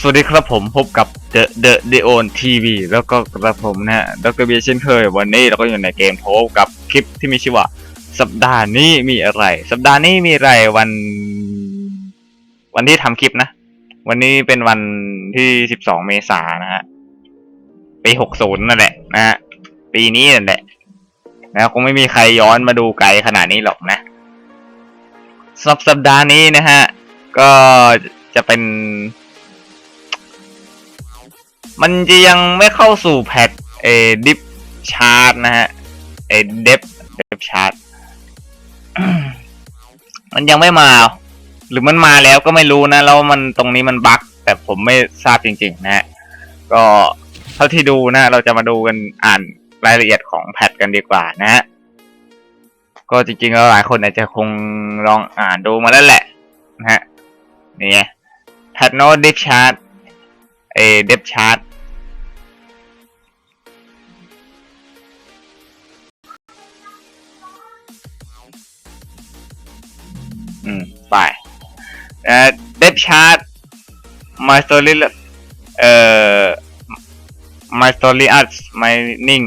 สวัสดีครับผมพบกับ The The The On TV แล้วก็กระผมนะฮะดรเบียเช่นเคย วันนี้เราก็อยู่ในเกมโทบกับคลิปที่มีชื่อว่า สัปดาห์นี้มีอะไร สัปดาห์นี้มีอะไรวัน วันที่ทำคลิปนะ วันนี้เป็นวันที่12เมษายนนะฮะปี60นั่นแหละนะฮะปีนี้นั่นแหละนะคงไม่มีใครย้อนมาดูไกลขนาดนี้หรอกนะสำหรับสัปดาห์นี้นะฮะก็จะเป็น มันจะยังไม่เข้าสู่แพทเอดิฟชาร์ตนะฮะเอเดฟเดฟชาร์ตมันยังไม่มา หรือมันมาแล้วก็ไม่รู้นะ แล้วมันตรงนี้มันบั๊กแต่ผมไม่ทราบจริง ๆ นะฮะก็เท่าที่ดูนะ เราจะมาดูกันอ่านรายละเอียดของแพทกันดีกว่านะฮะก็จริงๆแล้วหลายคนอาจจะคงลองอ่านดูมาแล้วแหละนะฮะนี่แพทโนดิฟชาร์ตเอเดฟชาร์ต ไปเอ่อเดฟชาร์ต my story เอ่อ my story art mining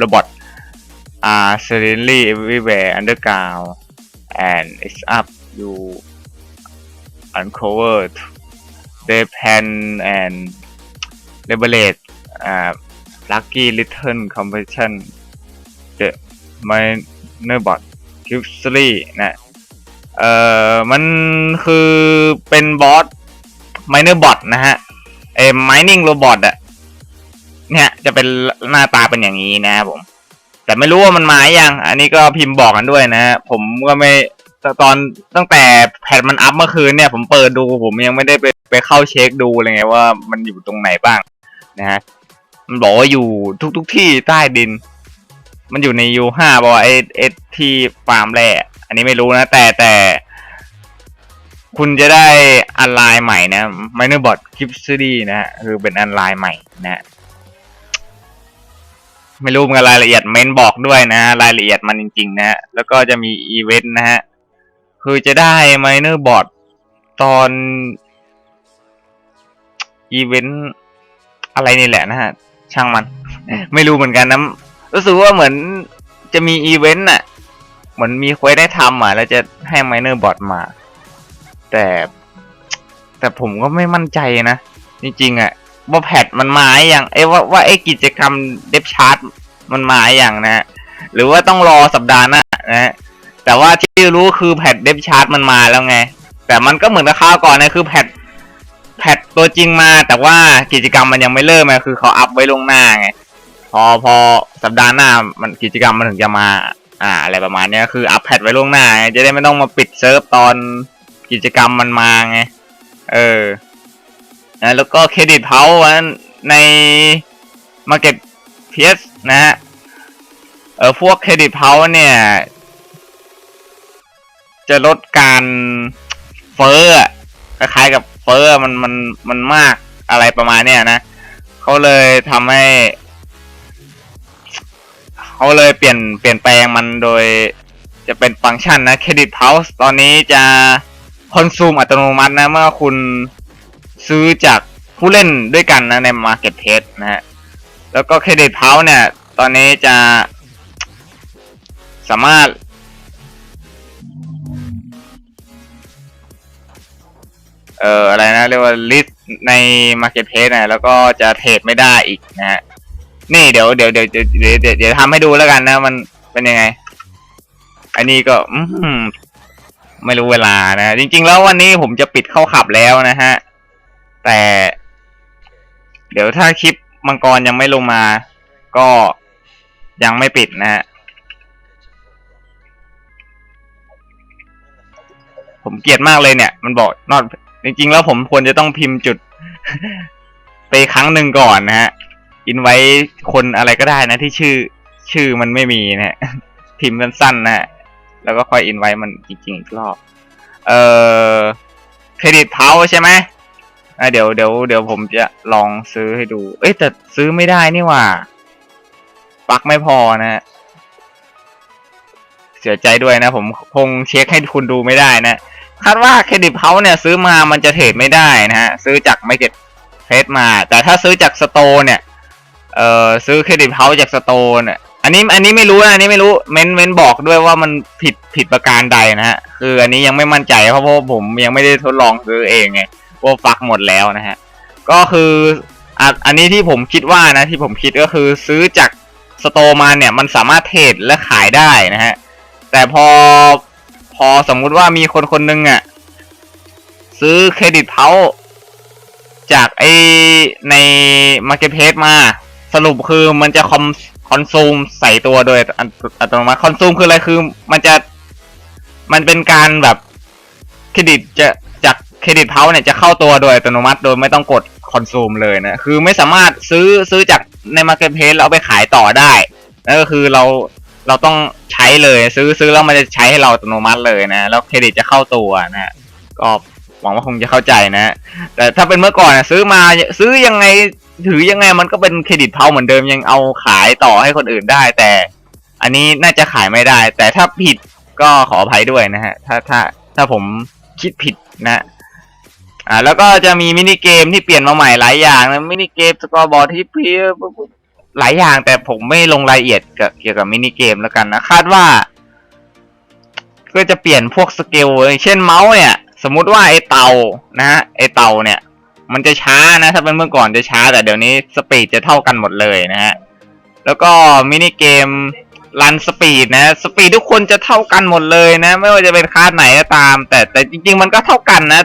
robot are suddenly everywhere underground and it's up you uncovered they plan and liberate uh, lucky little competition the miner bot q u i c นะ เอ่อมันคือเป็นบอส miner bot นะฮะเอ้ mining robot อะเนี่ยจะเป็นหน้าตาเป็นอย่างนี้นะครับผม แต่ไม่รู้ว่ามันมาอย่าง อันนี้ก็พิมพ์บอกกันด้วยนะฮะผมก็ไม่ตอนตั้งแต่แพทมันอัพเมื่อคืนเนี่ย ผมเปิดดูผมยังไม่ได้ไปไปเข้าเช็คดูเลยไงว่ามันอยู่ตรงไหนบ้างนะฮะมันบอกว่าอยู่ทุกทุกๆที่ใต้ดิน มันอยู่ใน U5 บอกว่าไอเอที่ฟาร์มแร่ อันนี้ไม่รู้นะ แต่แต่ คุณจะได้อันไลน์ใหม่นะ Minerbot c l i p s d นะฮะคือเป็นอันไลน์ใหม่นะไม่รู้มันรายละเอียดเมนบอกด้วยนะ รายละเอียดมันจริงๆ นะฮะแล้วก็จะมีอีเวนต์นะฮะคือจะได้ Minerbot ตอนอีเวนต์อะไรนี่แหละนะฮะ ช่างมัน ไม่รู้เหมือนกันนะรู้สึกว่าเหมือนจะมีอีเวนต์อะ เหมือนมีเควสได้ทำอะแล้วจะให้ไมเนอร์บอทมา แต่ แต่ผมก็ไม่มั่นใจนะ จริงๆอะว่าแพทมันมาอย่างเอ้ว่าว่าไอ้กิจกรรมเดฟชาร์ตมันมาอย่างนะ หรือว่าต้องรอสัปดาห์หน้านะแต่ว่าที่รู้คือแพทเดฟชาร์ตมันมาแล้วไง แต่มันก็เหมือนกับข้าวก่อนนะคือแพทแพทตัวจริงมา แต่ว่ากิจกรรมมันยังไม่เริ่มไงคือเขาอัพไว้ลวงหน้าไงพอพอสัปดาห์หน้ามันกิจกรรมมันถึงจะมา อ่า อะไรประมาณนี้คืออัพแพดไว้ล่วงหน้าจะได้ไม่ต้องมาปิดเซิร์ฟตอนกิจกรรมมันมาไง เออนะแล้วก็เครดิตเพาวันใน Market p s นะฮะ เออพวกเครดิตเพาเนี่ย จะลดการเฟอ้อคล้ายๆกับเฟอ้อมันมันมันมากอะไรประมาณเนี้ยนะเขาเลยทำให้ เขาเลยเปลี่ยนเปลี่ยนแปลงมันโดย จะเป็นฟังก์ชันนะเครดิตเพาส์ตอนนี้จะคอนซูมอัตโนมัตินะ เมื่อคุณซื้อจากผู้เล่นด้วยกันนะใน Market p l a c e นะฮะแล้วก็เครดิตเพาส์เนี่ย ตอนนี้จะ สามารถ เอ่ออะไรนะ เรียกว่าลิสใน Market p l a c e นะแล้วก็จะเทรดไม่ได้อีกนะฮะ นี่เดี๋ยวเดี๋ยวเดี๋ยวเดี๋ยวเดี๋ยวเดี๋ยวเดี๋ยวทำให้ดูแล้วกันนะมันเป็นยังไง อันนี้ก็ อืมไม่รู้เวลานะจริง ๆ แล้ววันนี้ผมจะปิดเข้าขับแล้วนะฮะ แต่ เดี๋ยวถ้าคลิปมังกรยังไม่ลงมา ก็ยังไม่ปิดนะฮะผมเกลียดมากเลยเนี่ย มันบอกนอตจริง ๆ แล้วผมควรจะต้องพิมพ์จุด ไปครั้งหนึ่งก่อนนะฮะ อินไว้คนอะไรก็ได้นะที่ชื่อชื่อมันไม่มีนะฮะพิมพ์สั้นๆนะฮะแล้วก็ค่อยอินไว้มันจริงๆอีกรอบ เอ่อเครดิตเพาใช่ไหมอะเดี๋ยวเดี๋ยวเดี๋ยวผมจะลองซื้อให้ดู เอ้ยแต่ซื้อไม่ได้นี่ว่าปักไม่พอนะฮะเสียใจด้วยนะ ผมคงเช็คให้คุณดูไม่ได้นะคาดว่าเครดิตเพาเนี่ยซื้อมามันจะเทรดไม่ได้นะฮะซื้อจากไม่เก็ตเพจมา แต่ถ้าซื้อจากสโตร์เนี่ย เอ่อซื้อเครดิตเฮาส์จากสโตนี่ยอันนี้อันนี้ไม่รู้นะอันนี้ไม่รู้เม้นเม้นบอกด้วยว่ามันผิดผิดประการใดนะฮะคืออันนี้ยังไม่มั่นใจเพราะเพราะว่าผมยังไม่ได้ทดลองซื้อเองไงว่าฟักหมดแล้วนะฮะก็คืออันนี้ที่ผมคิดว่านะที่ผมคิดก็คือซื้อจากสโตมาเนี่ยมันสามารถเทรดและขายได้นะฮะแต่พอพอสมมุติว่ามีคนคนหนึงอะซื้อเครดิตเฮาจากไอใน Marketplace มา สรุปคือมันจะคอมคอนซูมใส่ตัวโดยอัตอัตโนมัติคอนซูมคืออะไรคือมันจะมันเป็นการแบบเครดิตจะจากเครดิตเฮาเนี่ยจะเข้าตัวโดยอัตโนมัติโดยไม่ต้องกดคอนซูมเลยนะ คือไม่สามารถซื้อซื้อจากใน Marketplace แล้วเอาไปขายต่อได้นั่นก็คือเราเราต้องใช้เลยซื้อซื้อแล้วมันจะใช้ให้เราอัตโนมัติเลยนะ แล้วเครดิตจะเข้าตัวนะก็ หวังว่าคงจะเข้าใจนะแต่ถ้าเป็นเมื่อก่อนนะซื้อมาซื้อยังไงถือยังไงมันก็เป็นเครดิตเพาเหมือนเดิมยังเอาขายต่อให้คนอื่นได้ แต่ อันนี้น่าจะขายไม่ได้ แต่ถ้าผิดก็ขออภัยด้วยนะฮะถ้าถ้าถ้าผมคิดผิดนะอ่าแล้วก็จะมีมินิเกมที่เปลี่ยนมาใหม่หลายอย่างนะมินิเกมสกอร์บอร์ดที่เพียหลายอย่างแต่ผมไม่ลงรายละเอียดเกี่ยวกับมินิเกมแล้วกันนะ คาดว่า ก็จะเปลี่ยนพวกสเกลเช่นเมาส์เนี่ย สมมุติว่าไอเต่านะฮะไอเตาเนี่ย มันจะช้านะถ้าเป็นเมื่อก่อนจะช้า แต่เดี๋ยวนี้สปีดจะเท่ากันหมดเลยนะฮะแล้วก็มินิเกมรันสปีดนะสปีดทุกคนจะเท่ากันหมดเลยนะ ไม่ว่าจะเป็นคาสไหนก็ตาม แต่แต่จริง ๆ มันก็เท่ากันนะ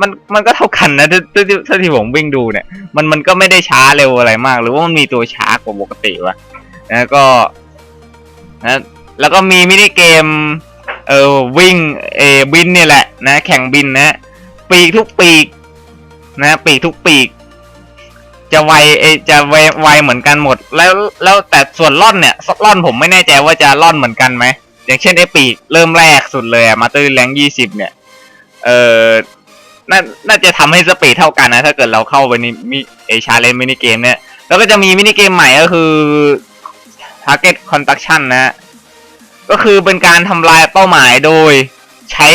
มันมันก็เท่ากันนะถ้าถ้าถ้าที่ผมวิ่งดูเนี่ย มันมันก็ไม่ได้ช้าเร็วอะไรมาก หรือว่ามันมีตัวช้ากว่าปกติวะนะก็นะแล้วก็มีมินิเกม เออวิ่งเอบินเนี่ยแหละนะ แข่งบินนะปีกทุกปีก นะ ปีกทุกปีก จะไวเอจะไวไวเหมือนกันหมด แล้วแล้วแต่ส่วนล่อนเนี่ยล่อนผมไม่แน่ใจว่าจะล่อนเหมือนกันไหมอย่างเช่นไอ้ปีกเริ่มแรกสุดเลยอะมาตอร์แรงยี่สิบเนี่ย เออน่าน่าจะทำให้สปีดเท่ากันนะ ถ้าเกิดเราเข้าไปในมิเอชาเลนมินิเกมเนี่ย แล้วก็จะมีมินิเกมใหม่ก็คือ target construction นะ ก็คือเป็นการทำลายเป้าหมายโดยใช้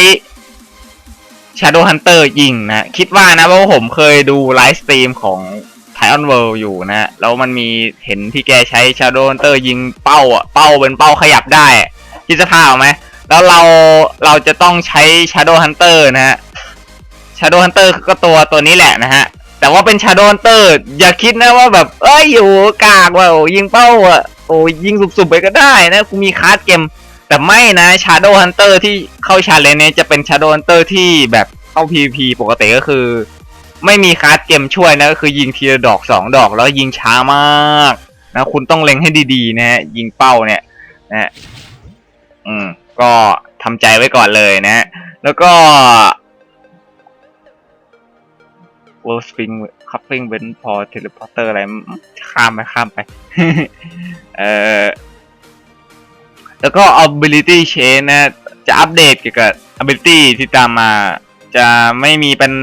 Shadow Hunter ยิงนะ คิดว่านะเพราะว่าผมเคยดูไลฟ์สตรีมของ t i o n World อยู่นะแล้วมันมีเห็นที่แกใช้ Shadow Hunter ยิงเป้าอะ เป้าเป็นเป้าขยับได้คิดสภาพไหมแล้วเราเราจะต้องใช้ Shadow Hunter นะฮะ Shadow Hunter ก็ตัวตัวนี้แหละนะฮะ แต่ว่าเป็น Shadow Hunter อย่าคิดนะว่าแบบ เอ้ยอยู่กากว่ายิงเป้าอะ โอ้ยิงสุบๆไปก็ได้นะกูมีคาร์ดเกม แต่ไม่นะ Shadow Hunter ที่เข้าชาเลนเนี่ยจะเป็น Shadow Hunter ที่แบบเข้า PVP ปกติก็คือ ไม่มีคาร์ดเกมช่วยนะก็คือยิงทีละดอกสองดอกแล้วยิงช้ามากนะคุณต้องเล็งให้ดีๆ นะฮะยิงเป้าเนี่ยนะอืมก็ทำใจไว้ก่อนเลยนะฮะแล้วก็ World Spring Coupling w e n for Teleporter อะไรข้ามไปข้ามไป เออแล้วก็ ability chain นะ จะอัปเดตเกี่ยวกับ ability ที่ตามมา จะไม่มีเป็น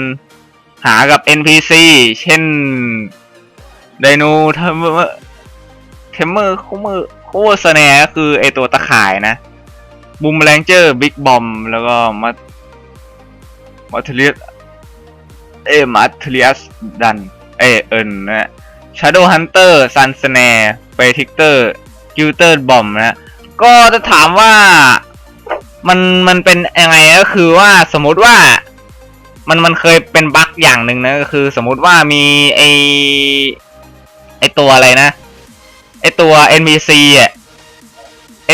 หากับ NPC เช่นไดโนเทมเมอร์เทมเมอร์คูเมอร์คูเวอร์สแนก็คือไอตัวตะข่ายนะบูมแรงเจอร์บิ๊กบอมแล้วก็มามาเทเลียส เอมาทเลียสดัน เอเอินนะ Shadow Hunter Sun Snare p r e d i c t o r g i l t e r Bomb นะก็จะถามว่ามันมันเป็นยังไงก็คือว่าสมมติว่า มันมันเคยเป็นบั๊กอย่างหนึ่งนะก็คือสมมติว่ามีไอไอตัวอะไรนะ ไอตัว NPC อะ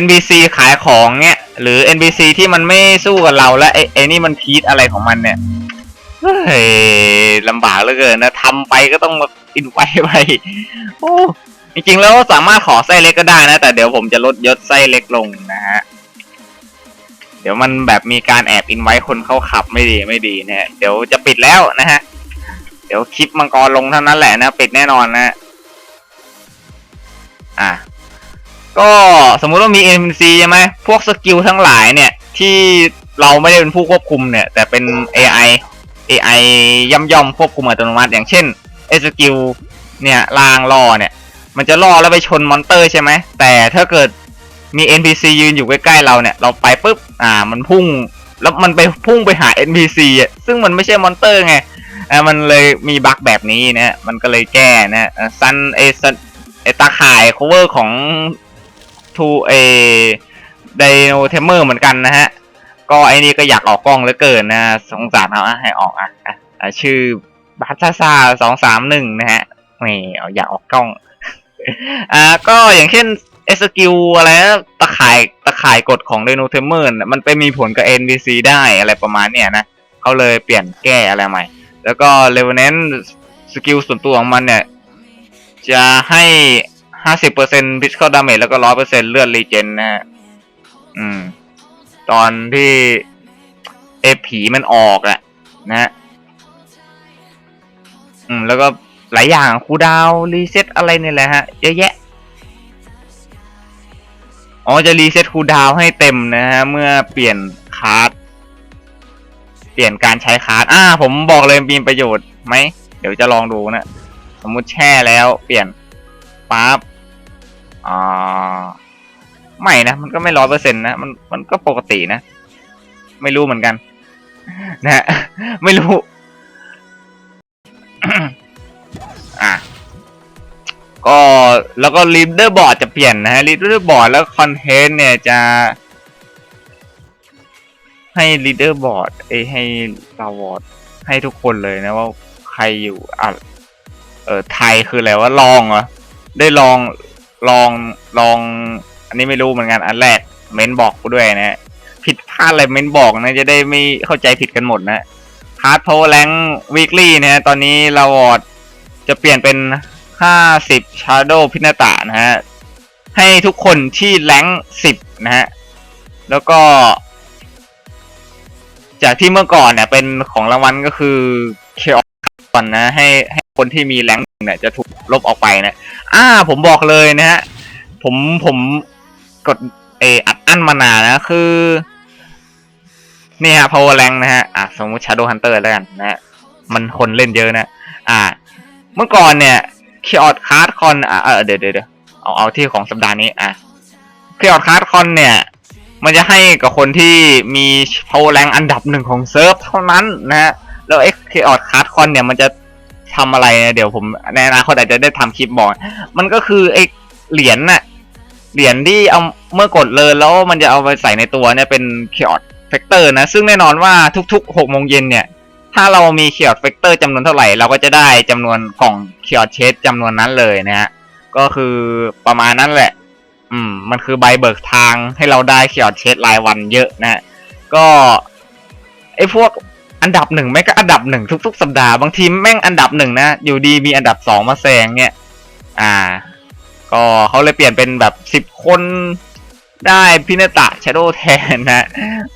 NPC ขายของเนี่ยหรือ NPC ที่มันไม่สู้กับเราแล้วไอไอนี่มันพีทอะไรของมันเนี่ย เฮ้ยลำบากเหลือเกินนะทำไปก็ต้องมาอินไว้ไปโอ้จริงๆแล้วสามารถขอไส้เล็กก็ได้นะ แต่เดี๋ยวผมจะลดยศไส้เล็กลงนะฮะเดี๋ยวมันแบบมีการแอบอินไว้คนเข้าขับไม่ดีไม่ดีนะฮะเดี๋ยวจะปิดแล้วนะฮะ เดี๋ยวคลิปมังกรลงเท่านั้นแหละนะ ปิดแน่นอนนะ อะก็สมมุติว่ามี NPC ใช่ไหมพวกสกิลทั้งหลายเนี่ย ที่เราไม่ได้เป็นผู้ควบคุมเนี่ย แต่เป็น AI AI ย่ำย่อมควบคุมอัตโนมัติ อย่างเช่นไอ้สกิลเนี่ยลางล่อเนี่ยมันจะล่อแล้วไปชนมอนเตอร์ใช่ไหมแต่ถ้าเกิดมี NPC ยืนอยู่ใกล้ๆเราเนี่ย เราไปปุ๊บอ่ามันพุ่งแล้วมันไปพุ่งไปหา NPC อะซึ่งมันไม่ใช่มอนเตอร์ไงอะมันเลยมีบั๊กแบบนี้นะมันก็เลยแก้นะซันเอซันไอตาข่าย cover ของทูเอไดโนเทมเมอร์เหมือนกันนะฮะ ก็ไอ้นี่ก็อยากออกกล้องเหลือเกินนะสงสารเอาอะให้ออกอะอะชื่อบัตซาซาสองสามหนึ่งนะฮะนี่อยากออกกล้อง อ่าก็อย่างเช่นเอสกิลอะไรตะข่ายตะข่ายกฎของไดโนเทมเมอร์มันไปมีผลกับ NPC ได้อะไรประมาณเนี้ยนะเขาเลยเปลี่ยนแก้อะไรใหม่ แล้วก็เลเวเนนสกิลส่วนตัวของมันเนี่ย จะให้ห้าสิบเปอร์เซ็นต์พิชคอดาเมจแล้วก็ร้อยเปอร์เซ็นต์เลือดรีเจนนะฮะอืม ตอนที่เอผีมันออกอะนะฮะอืม แล้วก็หลายอย่างคูดาวรีเซ็ตอะไรเนี่ยแหละฮะ เยอะแยะ อ๋อ จะรีเซ็ตคูดาวให้เต็มนะฮะ เมื่อเปลี่ยนคาร์ดเปลี่ยนการใช้คาร์ดอ่า ผมบอกเลยมีประโยชน์ไหม เดี๋ยวจะลองดูนะ สมมุติแช่แล้วเปลี่ยนปั๊บอ่า ไม่นะ มันก็ไม่ร้อยเปอร์เซ็นต์นะ มัน มันก็ปกตินะ ไม่รู้เหมือนกัน นะฮะ ไม่รู้ อะ ก็แล้วก็ leader board จะเปลี่ยนนะฮะ leader board แล้ว content เนี่ยจะให้ leader board เอให้ star ward ให้ทุกคนเลยนะว่าใครอยู่อะเออไทยคืออะไรว่าลองเหรอได้ลองลองลอง อันนี้ไม่รู้เหมือนกันอันแรกเม้นบอกกูด้วยนะผิดพลาดอะไรเม้นบอกนะ จะได้ไม่เข้าใจผิดกันหมดนะฮาร์ดโพแรงวีคลี่นะฮะตอนนี้เราวอดจะเปลี่ยนเป็น 50 Shadow พินาตะนะฮะ ให้ทุกคนที่แรง10 นะฮะ แล้วก็ จากที่เมื่อก่อนเนี่ย เป็นของรางวัลก็คือเคอก่อนนะ ให้ให้คนที่มีแรงเนี่ยจะถูกลบออกไปนะ อ่า ผมบอกเลยนะฮะ ผมผม กดเอออัดอั้นมานานนะคือ นี่ฮะ power rank นะฮะ อะ สมมติ shadow hunter แล้วกันนะฮะมันคนเล่นเยอะนะ อ่า เมื่อก่อนเนี่ยคีออดคาร์ดคอนอะเออเดี๋ยวเดี๋ยวเอาเอาที่ของสัปดาห์นี้อะคีออดคาร์ดคอนเนี่ย มันจะให้กับคนที่มี power rank อันดับหนึ่งของเซิร์ฟเท่านั้นนะฮะ แล้วเอ็กคีออดคาร์ดคอนเนี่ยมันจะทำอะไรนะเดี๋ยวผมในอนาคตอาจจะได้ทำคลิปบอก มันก็คือไอเหรียญน่ะ เหรียญที่เอาเมื่อกดเลยแล้วมันจะเอาไปใส่ในตัวเนี่ยเป็นคีออดเฟกเตอร์นะ ซึ่งแน่นอนว่าทุกๆหกโมงเย็นเนี่ย ถ้าเรามีคีออดเฟกเตอร์จำนวนเท่าไหร่ เราก็จะได้จำนวนกล่องคีออดเชสจำนวนนั้นเลยนะฮะก็คือประมาณนั้นแหละ อืม มันคือใบเบิกทางให้เราได้คีออดเชสรายวันเยอะนะฮะก็ไอ้พวกอันดับหนึ่งแม่งก็อันดับหนึ่งทุก ๆ สัปดาห์บางทีแม่งอันดับหนึ่งนะอยู่ดีมีอันดับสองมาแซงเนี่ย อ่า ก็เขาเลยเปลี่ยนเป็นแบบสิบคนได้พินาตะช a โดแทนนะ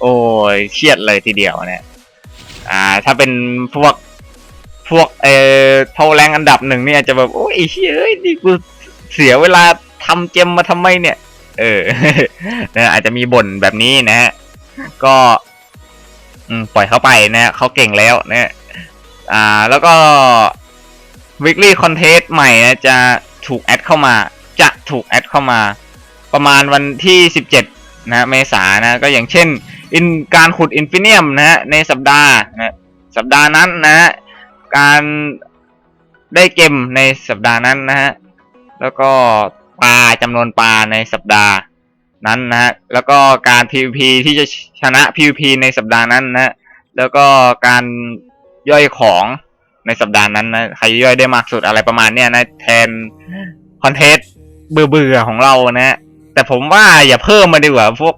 โอ้ยเครียดเลยทีเดียวเนี่ยอ่า ถ้าเป็นพวกพวกเอ่อเท่าแรงอันดับหนึ่งเนี่ยจะแบบโอ้ยเฮ้ยนี่กูเสียเวลาทำเจมมาทำไมเนี่ย เออนะอาจจะมีบ่นแบบนี้นะฮะก็ปล่อยเขาไปนะเขาเก่งแล้วนะอ่า แล้วก็ weekly contest ใหม่นะจะถูกแอดเข้ามา จะถูกแอดเข้ามา ประมาณวันที่ 17 นะเมษานะก็อย่างเช่นอินการขุดอินฟิเนียมนะฮะในสัปดาห์นะสัปดาห์นั้นนะฮะการได้เกมในสัปดาห์นั้นนะฮะแล้วก็ปลาจำนวนปลาในสัปดาห์นั้นนะฮะแล้วก็การ PVP ที่จะชนะ PVP ในสัปดาห์นั้นนะฮะแล้วก็การย่อยของในสัปดาห์นั้นนะใครย่อยได้มากสุดอะไรประมาณเนี้ยนะแทนคอนเทนต์ เบื่อๆของเรานะ แต่ผมว่าอย่าเพิ่มมาดีกว่าพวก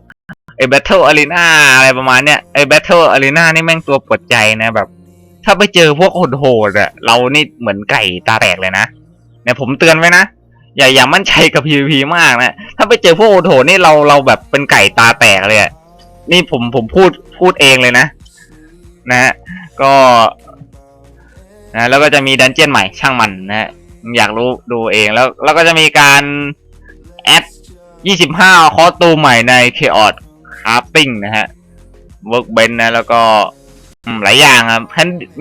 ไอ้ Battle Arena อะไรประมาณเนี้ยไอ้ Battle Arena นี่แม่งตัวปวดใจนะแบบ ถ้าไปเจอพวกโหดๆอะเรานี่เหมือนไก่ตาแตกเลยนะเนี่ยผมเตือนไว้นะอย่าอย่ามั่นใจกับ PVP มากนะถ้าไปเจอพวกโหดๆนี่เราเราแบบเป็นไก่ตาแตกเลยอะนี่ผมผมพูดพูดเองเลยนะ นะฮะก็นะแล้วก็จะมีดันเจียนใหม่ช่างมันนะ อยากรู้ดูเองแล้วแล้วก็จะมีการแอด 25 คอสตูใหม่ใน Chaos Crafting นะฮะ Workbench นะ แล้วก็หลายอย่างครับ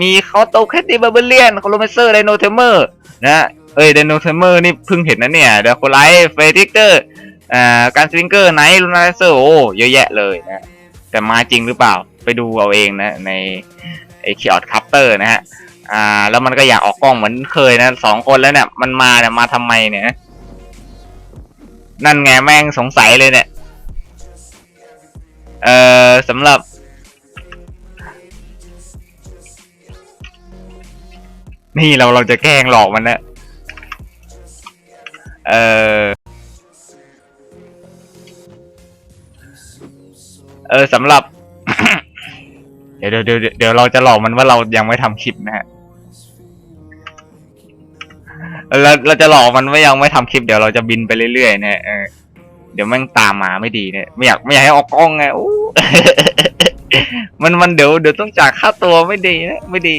มีคอสตูแคดดี้บาร์เบเลียนโคโลเมเซอร์ไดโนเทเมอร์นะเอ้ยไดโนเทเมอร์นี่เพิ่งเห็นนะเนี่ยเดอะโคไลท์เฟติกเตอร์อ่าการสวิงเกอร์ไนท์ลูนาเซอร์โอ้เยอะแยะเลยนะแต่มาจริงหรือเปล่าไปดูเอาเองนะในไอคิออดคัพเตอร์นะฮะ อ่า แล้วมันก็อยากออกกล้องเหมือนเคยนะสองคนแล้วเนี่ยมันมาเนี่ยมาทำไมเนี่ยนั่นไงแม่งสงสัยเลยเนี่ย เอ่อสำหรับนี่เราเราจะแกล้งหลอกมันนะเออเออสำหรับ เดี๋ยวเดี๋ยวเดี๋ยวเราจะหลอกมันว่าเรายังไม่ทำคลิปนะฮะ เราเราจะหลอกมันว่ยังไม่ทำคลิปเดี๋ยวเราจะบินไปเรื่อยๆเนี่ยเออเดี๋ยวแม่งตามมาไม่ดีเนี่ยไม่อยากไม่อยากให้ออกกล้องไงอู้มันมันเดี๋ยวเดี๋ยวต้องจ่ายค่าตัวไม่ดีนะไม่ดี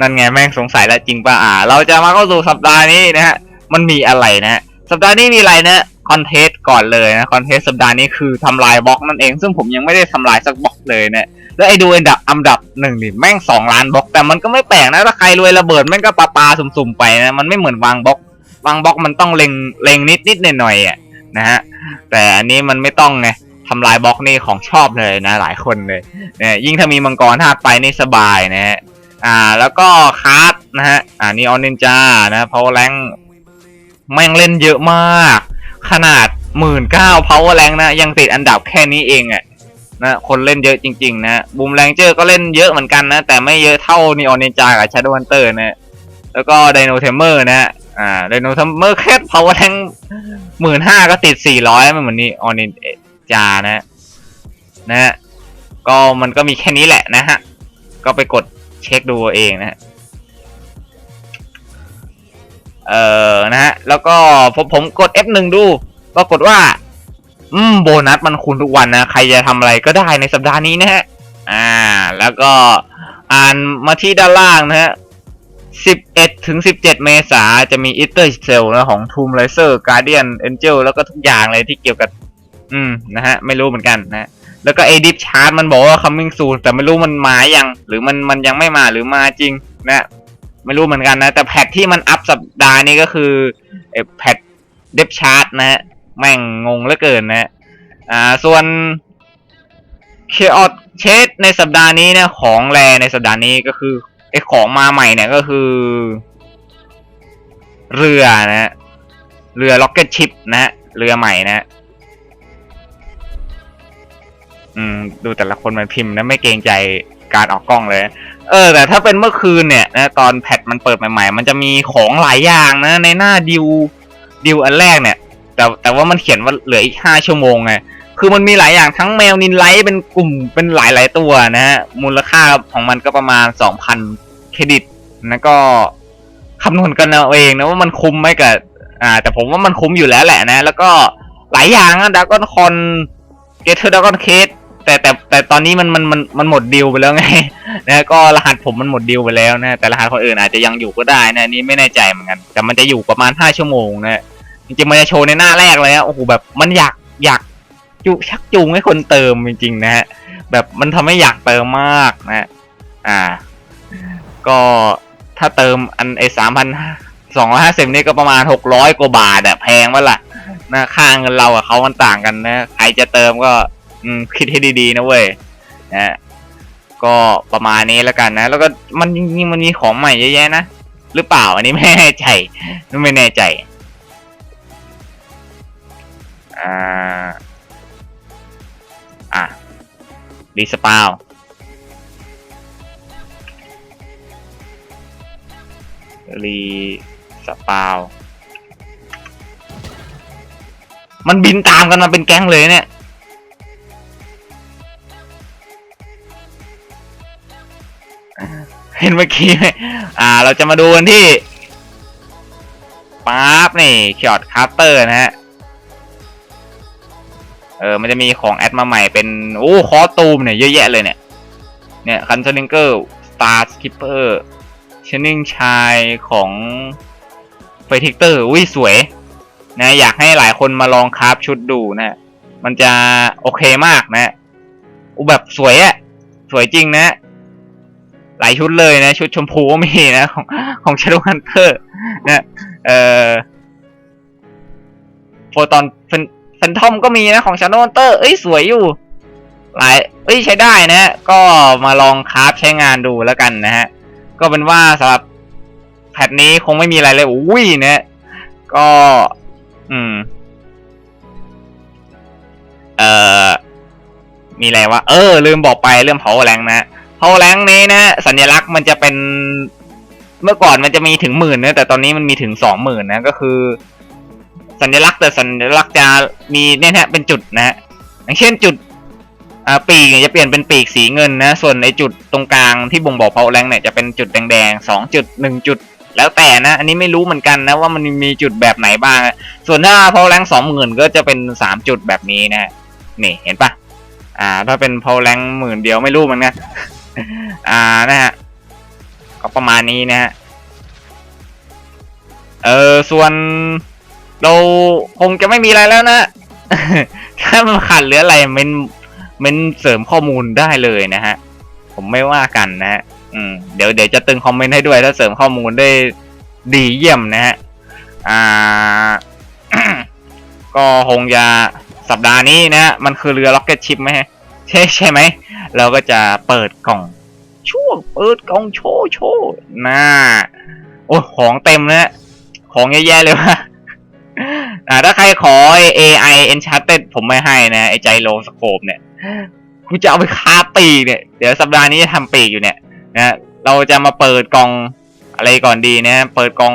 นั่นไงแม่งสงสัยแล้วจริงป่ะอ่า เราจะมาเข้าสู่สัปดาห์นี้นะฮะ มันมีอะไรนะฮะ สัปดาห์นี้มีอะไรนะ คอนเทสต์ก่อนเลยนะคอนเทสต์สัปดาห์นี้คือทำลายบล็อกนั่นเอง ซึ่งผมยังไม่ได้ทำลายสักบล็อกเลยเนะแล้วไอ้ดูอันดับอันดับหนึ่งนี่แม่งสองล้านบล็อก แต่มันก็ไม่แปลกนะถ้าใครรวยระเบิดแม่งก็ปาปาสุ่มๆไปนะมันไม่เหมือนวางบล็อกวางบล็อกมันต้องเล็งเล็งนิดนิดหน่อยๆอะนะฮะแต่อันนี้มันไม่ต้องไงทำลายบล็อกนี่ของชอบเลยนะ หลายคนเลยเนี่ยยิ่งถ้ามีมังกรธาตุไปนี่สบายนะฮะอ่าแล้วก็คาร์ดนะฮะอ่านี่ออนนินจานะเพาแรงแม่งเล่นเยอะมาก ขนาดหมื่นเก้าเพาแรงนะ ยังติดอันดับแค่นี้เองอะนะคนเล่นเยอะจริง ๆ นะบูมแรงเจอร์ก็เล่นเยอะเหมือนกันนะ แต่ไม่เยอะเท่านีออนนินจากับชาร์ดวันเตอร์นะ แล้วก็ไดโนเทมเมอร์นะอ่าไดโนเทมเมอร์แค่เพาแรงหมื่นห้าก็ติดสี่ร้อยเหมือนนีออนนินจานะ นะ ก็มันก็มีแค่นี้แหละนะฮะ ก็ไปกดเช็คดูเอาเองนะฮะ เออนะฮะ แล้วก็ผมผมกด F1 ดู ปรากฏว่า อืม โบนัสมันคูณทุกวันนะ ใครจะทำอะไรก็ได้ในสัปดาห์นี้นะฮะ อ่า แล้วก็อ่านมาที่ด้านล่างนะฮะ 11 ถึง 17 เมษาจะมี e ิ t e r Cell นะของ Tomb Raider Guardian Angel แล้วก็ทุกอย่างเลยที่เกี่ยวกับ อืม นะฮะ ไม่รู้เหมือนกันนะ แล้วก็ a d i p chart มันบอกว่า coming soon แต่ไม่รู้มันมายัง หรือมันมันยังไม่มาหรือมาจริงนะ ไม่รู้เหมือนกันนะ แต่แพทที่มันอัพสัปดาห์นี้ก็คือแพท depth chart นะฮะแม่งงงเหลือเกินนะอ่าส่วน chaos chase ในสัปดาห์นี้เนี่ยของแรในสัปดาห์นี้ก็คือไอของมาใหม่เนี่ยก็คือ เรือนะ เรือ rocket ship นะ เรือใหม่นะฮะอืม ดูแต่ละคนมันพิมพ์นะไม่เกรงใจการออกกล้องเลย เออแต่ถ้าเป็นเมื่อคืนเนี่ยนะตอนแพทมันเปิดใหม่ ๆ มันจะมีของหลายอย่างนะ ในหน้าดิวดิวอันแรกเนี่ย แต่แต่ว่ามันเขียนว่าเหลืออีกห้าชั่วโมงไงคือมันมีหลายอย่างทั้งแมวนินไลท์เป็นกลุ่มเป็นหลายหลายๆตัวนะฮะมูลค่าของมันก็ประมาณสองพันเครดิตแล้วก็คำนวณกันเอาเองนะว่ามันคุ้มไหมกับอ่า แต่ผมว่ามันคุ้มอยู่แล้วแหละนะ แล้วก็หลายอย่างอะดากอนคอนเกเทอร์ดากอนเคส แต่แต่แต่ตอนนี้มันมันมันมันหมดดีลไปแล้วไงนะก็รหัสผมมันหมดดีลไปแล้วนะแต่รหัสคนอื่นอาจจะยังอยู่ก็ได้นะนี่ไม่แน่ใจเหมือนกัน แต่มันจะอยู่ประมาณห้าชั่วโมงนะจริงๆมันจะโชว์ในหน้าแรกเลยนะโอ้โหแบบมันอยากอยากจุชักจูงให้คนเติมจริงๆนะฮะแบบมันทำให้อยากเติมมากนะอ่า ก็ถ้าเติมอันไอสามพันสองร้อยห้าสิบนี่ก็ประมาณหกร้อยกว่าบาทอะแพงวะล่ะนะค่าเงินเรากับเขามันต่างกันนะใครจะเติมก็ อืมคิดให้ดีๆนะเว้ยนะก็ประมาณนี้แล้วกันนะ แล้วก็มันจริงๆมันมีของใหม่เยอะแยะนะหรือเปล่าอันนี้ไม่แน่ใจไม่แน่ใจอ่าอะรีสปาวรีสปาว มันบินตามกันมาเป็นแก๊งเลยเนี่ย เห็นเมื่อกี้ไหมอ่า เราจะมาดูกันที่ปั๊บนี่ชอตคาร์เตอร์นะฮะ เออ มันจะมีของแอดมาใหม่เป็น โอ้คอตูมเนี่ย เยอะแยะเลยเนี่ย เนี่ยคันเซลิงเกอร์สตาร์สกิปเปอร์ชนิ่งชายของเฟทิกเตอร์อุ้ยสวย นะ อยากให้หลายคนมาลองคราฟชุดดูนะ มันจะโอเคมากนะอุแบบสวยอะสวยจริงนะ หลายชุดเลยนะ ชุดชมพูก็มีนะ ของของชาร์ลฮันเตอร์นะเอ่อโฟตอนเฟนเฟนทอมก็มีนะของชาร์ลฮันเตอร์เอ้ยสวยอยู่ หลายเอ้ยใช้ได้นะ ก็มาลองคราฟใช้งานดูแล้วกันนะฮะ ก็เป็นว่าสำหรับแพทนี้คงไม่มีอะไรเลยอุ้ยนะก็ อืม เอ่อมีอะไรวะ เออ ลืมบอกไปเรื่องเผาแรงนะ เผาแรงนี้นะสัญลักษณ์มันจะเป็นเมื่อก่อนมันจะมีถึงหมื่นนะแต่ตอนนี้มันมีถึงสองหมื่นนะก็คือ สัญลักษณ์แต่สัญลักษณ์จะมีเนี่ยนะเป็นจุดนะอย่างเช่นจุดปีกเนี่ยจะเปลี่ยนเป็นปีกสีเงินนะส่วนในจุดตรงกลางที่บ่งบอกเผาแรงเนี่ยจะเป็นจุดแดงๆสองจุดหนึ่งจุดแล้วแต่นะ อันนี้ไม่รู้เหมือนกันนะว่ามันมีจุดแบบไหนบ้าง ส่วนถ้าเผาแรงสองหมื่นก็จะเป็นสามจุดแบบนี้นะ นี่เห็นปะอ่า ถ้าเป็นเผาแรงหมื่นเดียวไม่รู้เหมือนกัน อ่านะฮะก็ประมาณนี้นะฮะเออส่วนเราคงจะไม่มีอะไรแล้วนะ ถ้ามันขาดเหลืออะไรมันมันเสริมข้อมูลได้เลยนะฮะ ผมไม่ว่ากันนะฮะอืมเดี๋ยวเดี๋ยวจะตึงคอมเมนต์ให้ด้วยถ้าเสริมข้อมูลได้ดีเยี่ยมนะฮะอ่า ก็คงจะสัปดาห์นี้นะฮะมันคือเรือ Rocket Ship ไหมฮะ ใช่ใช่ไหม เราก็จะเปิดกล่อง ช่วงเปิดกล่องโชว์โชว์น่าโอ้ของเต็มนะฮะของเยอะแยะเลยว่ะอ่าถ้าใครขอ AI Enchanted ผมไม่ให้นะไอ้ใจโลสโคปเนี่ยกูจะเอาไปคาบปีกเนี่ย เดี๋ยวสัปดาห์นี้จะทำปีกอยู่เนี่ยนะเราจะมาเปิดกล่องอะไรก่อนดีนะเปิดกล่อง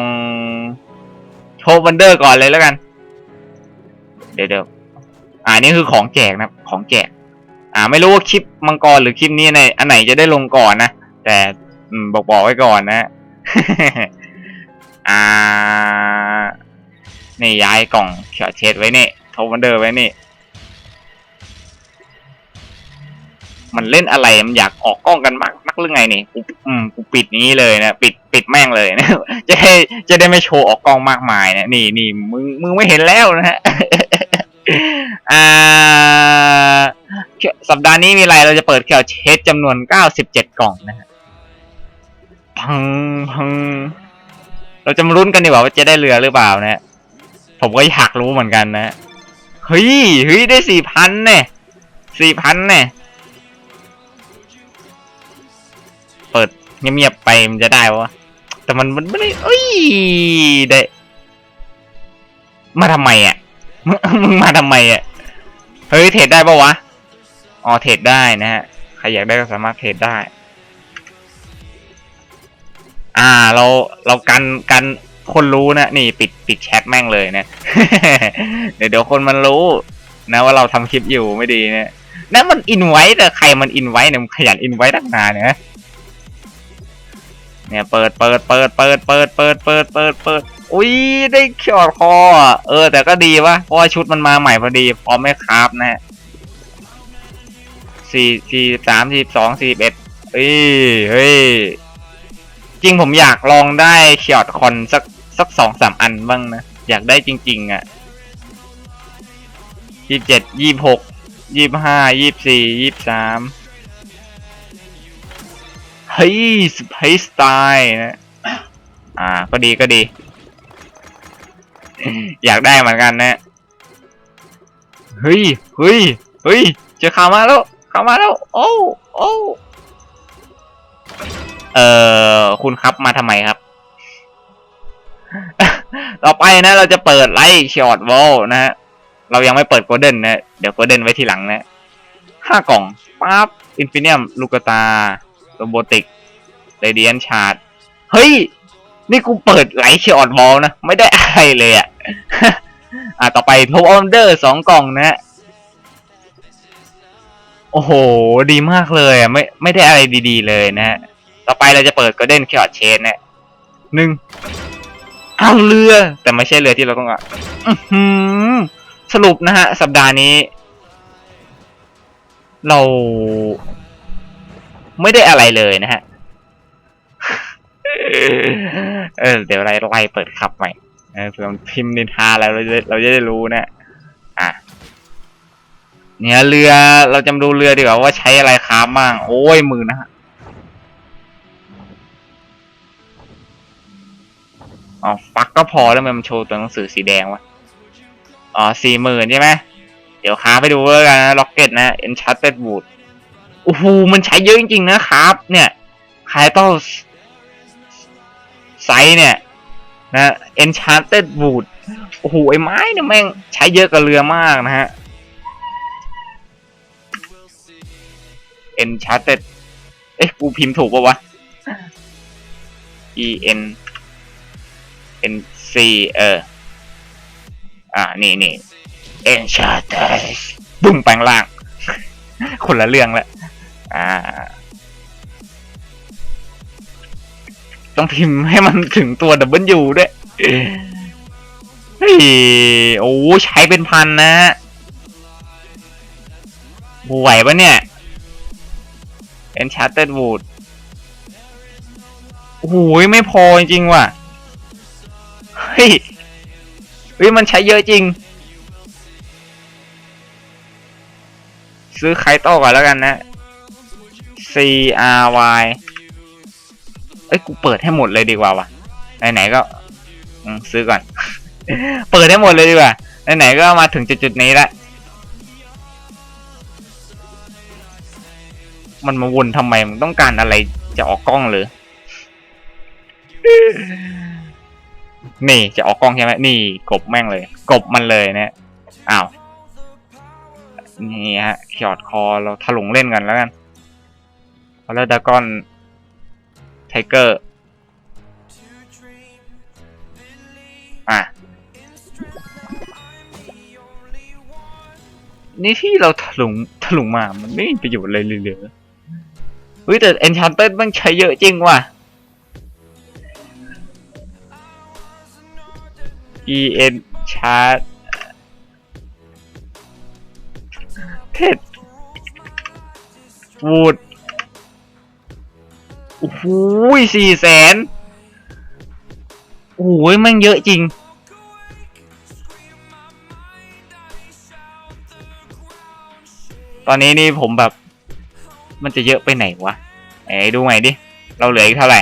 โชว์วันเดอร์ก่อนเลยแล้วกัน เดี๋ยวเดี๋ยวอ่านี่คือของแจกนะของแจก อ่า ไม่รู้ว่าคลิปมังกรหรือคลิปนี้ในอันไหนจะได้ลงก่อนนะ แต่บอกบอกไว้ก่อนนะ อ่า นี่ย้ายกล่องเขียวเช็ดไว้นี่ทวันเดอร์ไว้นี่ มันเล่นอะไรมันอยากออกกล้องกันมากนักหรือไงนี่กูอืมกูปิดนี้เลยนะปิดปิดแม่งเลยนะจะได้จะได้ไม่โชว์ออกกล้องมากมายนะนี่นี่มึงมึงไม่เห็นแล้วนะฮะอ่า สัปดาห์นี้มีอะไรเราจะเปิดเขียวเช็ดจำนวน97กล่องนะฮะพังพังเราจะมาลุ้นกันดีกว่าว่าจะได้เรือหรือเปล่านะ ผมก็อยากรู้เหมือนกันนะ เฮ้ยเฮ้ยได้สี่พันเนี่ยสี่พันเนี่ยเปิดเงียบๆไปมันจะได้วะแต่มันมันไม่ได้เอ้ยได้ มาทำไมอะมึงมึงมาทำไมอะ เฮ้ยเทรดได้ปะวะ ออเทรดได้นะฮะ ใครอยากได้ก็สามารถเทรดได้ อ่า เราเรากันกันคนรู้นะ นี่ปิดปิดแชทแม่งเลยนะ เดี๋ยวเดี๋ยวคนมันรู้ นะว่าเราทำคลิปอยู่ไม่ดีนะนั่นมันอินไว้แต่ใครมันอินไว้เนี่ยมันขยันอินไว้ตั้งนานเนี่ยเนี่ยเปิดเปิดเปิดเปิดเปิดเปิดเปิดเปิดเปิดอุ้ยได้ขอดคอเออ แต่ก็ดีวะเพราะชุดมันมาใหม่พอดีพร้อมไม่คราฟนะฮะ สี่สี่สามสี่สองสี่เอ็ดเฮ้ยเฮ้ยจริงผมอยากลองได้เคียดคอนสักสักสองสามอันบ้างนะ อยากได้จริง ๆ อะยี่สิบเจ็ดยี่หกยี่ห้ายี่สี่ยี่สามเฮ้ยสเปซสไตล์นะ อ่า ก็ดีก็ดี อยากได้เหมือนกันนะ เฮ้ยเฮ้ยเฮ้ยเจอข่าวมาแล้ว ข่ามาแล้ว โอ้โอ้เอ่อคุณครับมาทำไมครับ ต่อไปนะเราจะเปิดไลท์ช็อตวอลนะฮะเรายังไม่เปิดโกลเด้นนะ เดี๋ยวโกลเด้นไว้ทีหลังนะห้ากล่องปั๊บอินฟิเนียมลูกตาโรโบติกเรเดียนชาร์ดเฮ้ย นี่กูเปิดไลท์ช็อตวอลนะ ไม่ได้อะไรเลยอะ อ่าต่อไปโทออมเดอร์สองกล่องนะ โอ้โห ดีมากเลยอะ ไม่ไม่ได้อะไรดีๆเลยนะฮะ ต่อไปเราจะเปิดก็เด้นแคอร์ดเชนนี่ยหนึ่งเอาเรือ แต่ไม่ใช่เรือที่เราต้องการอื้อหือสรุปนะฮะ สัปดาห์นี้ เรา ไม่ได้อะไรเลยนะฮะ เออ เดี๋ยวไล่ไล่เปิดขับใหม่เออเผื่อพิมพ์นินทาอะไรเราจะเราจะได้รู้นะอะ เนี่ยเรือเราจะมาดูเรือดีกว่าว่าใช้อะไรค้าบ้างโอ้ยมือนะฮะอ๋อฟักก็พอแล้วมันโชว์ตัวหนังสือสีแดงวะอ๋อสี่หมื่นใช่ไหมเดี๋ยวค้าไปดูแล้วกันนะล็อกเก็ตนะ Enchanted Wood โอ้โหมันใช้เยอะจริงๆนะครับ เนี่ยคายต้ไซเนี่ยนะ Enchanted Wood โอ้โห ไอ้ไม้เนี่ยแม่งใช้เยอะกับเรือมากนะฮะ Enchanted เอ๊ะกูพิมพ์ถูกปะวะ E N N C เออ อ่า นี่นี่ Enchanted บุ้มแปลงล่าง คนละเรื่องละอ่า ต้องพิมพ์ให้มันถึงตัว W ด้วยเฮ้ยโอ้ใช้เป็นพันนะฮะไหวปะเนี่ย Enchanted Wood โอ้โหไม่พอจริงๆว่ะ เฮ้ย เฮ้ย มันใช้เยอะจริง ซื้อไคโต้ก่อนแล้วกันนะ C R Y เอ้ย กูเปิดให้หมดเลยดีกว่าว่ะ ไหนๆก็ซื้อก่อน เปิดให้หมดเลยดีกว่า ไหนๆก็มาถึงจุดๆนี้ละ มันมาวนทำไมมันต้องการอะไรจะออกกล้องหรือนี่จะออกกล้องใช่ไหมนี่ กบแม่งเลย กบมันเลยเนี่ยอ้าวนี่ฮะขยอดคอเราถลุงเล่นกันแล้วกันแล้วดากอนไทเกอร์อะนี่ที่เราถลุงถลุงมา มันไม่มีประโยชน์เลยเหลือ เฮ้ยแต่ Enchanted มันใช้เยอะจริงว่ะ E N chart เท็ดวูดโอ้โหสี่แสนโอ้โหแม่งเยอะจริง ตอนนี้นี่ผมแบบ มันจะเยอะไปไหนวะไหนดูใหม่ดิ เราเหลืออีกเท่าไหร่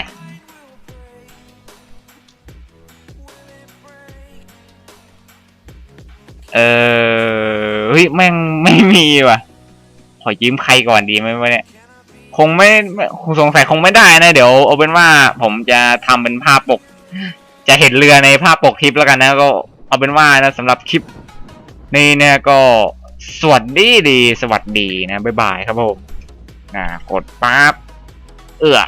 เออเฮ้ยแม่งไม่มีว่ะ ขอยืมใครก่อนดีไหมวะเนี่ย คงไม่ไม่คงสงสัยคงไม่ได้นะ เดี๋ยวเอาเป็นว่าผมจะทำเป็นภาพปก จะเห็นเรือในภาพปกคลิปแล้วกันนะก็เอาเป็นว่านะสำหรับคลิปนี้เนี่ยก็สวัสดีดี สวัสดีนะ บ๊ายบายครับผม อ่ากดปั๊บเอื้อ